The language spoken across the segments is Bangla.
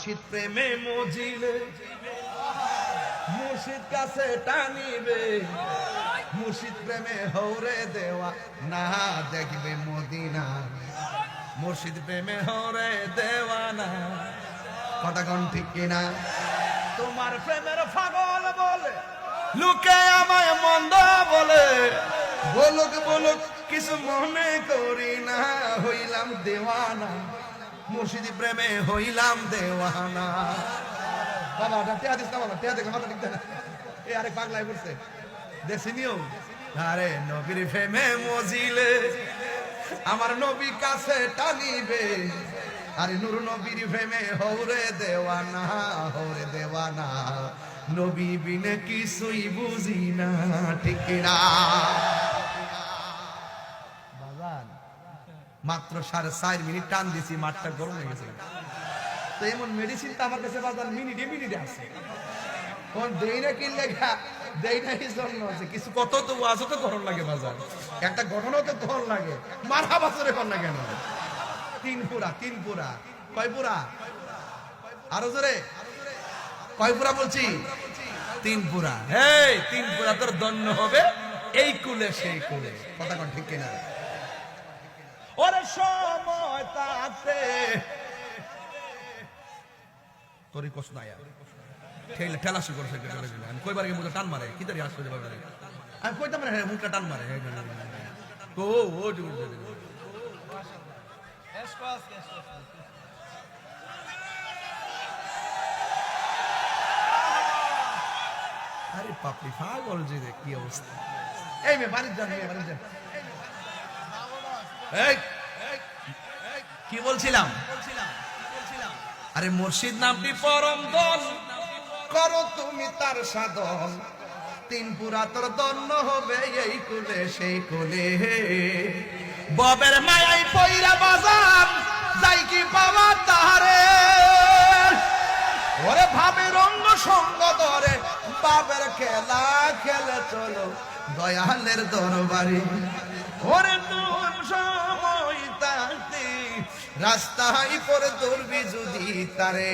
শীত প্রেমে মজিলে, মুর্শিদ কাছে টানিবে, মুর্শিদ প্রেমে হৌরে দেওয়া না দেখবে মদিনা। মুর্শিদ প্রেমে হৌরে দেওয়া না। কথা কোন ঠিক কিনা? তোমার প্রেমের পাগল বলে, লোকে আমায় মন্দ বলে। বলুক বলুক, কিছু মনে করি না, হইলাম দেওয়ানা। মুর্শিদি প্রেমে হইলাম দেওয়ানা। বাবা টেয়া দিস না বাবা, টেয়া দেখে মাথা ঠিক না। এ আরে পাগলাই পড়ছে। দেখছি নিয়ম? আরে নবীর প্রেমে মজিলে, আমার নবী কাছে টানিবে। আরে নুর নবীর প্রেমে হৌরে দেওয়ানা হৌরে দেওয়ানা। নবী বিনে কিছুই বুঝি না, ঠিক না মাত্র সাড়ে চার মিনিট টান দিছি, মাঠটা গরম হয়ে গেছে। তো এমন মেডিসিন তো আমার কাছে বাজার মিনিটে মিনিটে আছে। কোন দেই না কিনলে গা, দেই না জন্য আছে। কিছু কত তো তো গরম লাগে বাজার। একটা ঘটনাও তো লাগে। মারা না কেন? তিন পুরা তিন পুরা। কয় পুরা? আরও জোরে? কয় পুরা বলছি? তিন পুরা। এই তিন পুরা তোর দন্য হবে। এই কুলে, সেই কুলে। কথা কোন ঠিক কিনা? ওরে সময় তাতে তোরই কষ্ট নাই ঠেলা ঠেলা শুরু করছে আমি কইবার গিয়ে মুখে টান মারে কি তারি আসতে যাবে আমি কইতাম না মুখটা টান মারে ও ও আরে পাপড়ি পাগল যে কি অবস্থা এই বাড়ির যান বাড়ির যান কি বলছিলাম? আরে মুর্শিদ নামটি পরম দন করো তুমি তার সাধন। তিন পুরা তোর দন্য হবে এই কুলে সেই কুলে। ববের মায়াই পইরা বাজার যাই কি পাওয়া তাহারে। ওরে ভাবে রঙ্গ সঙ্গ বাবের খেলা খেলে চলো দয়ালের দরবারে। ওরে তোর সময় তাতে, রাস্তায় পরে দৌড়বি যদি তারে।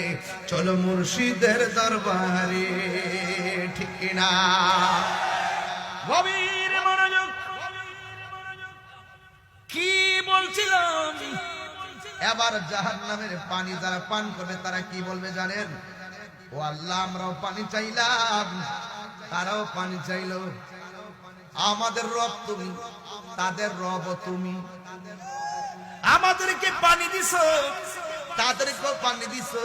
চলো মুর্শিদের দরবারে, ঠিক না গভীর মনোযোগ। কি বলছিলাম? এবার জাহান নামের পানি যারা পান করবে, তারা কি বলবে জানেন? ও আল্লাহ, আমরাও পানি চাইলাম। তারাও পানি চাইল। আমাদের রব তুমি, তাদের রব তুমি। আমাদেরকে পানি দিছো, তাদেরকেও পানি দিছো।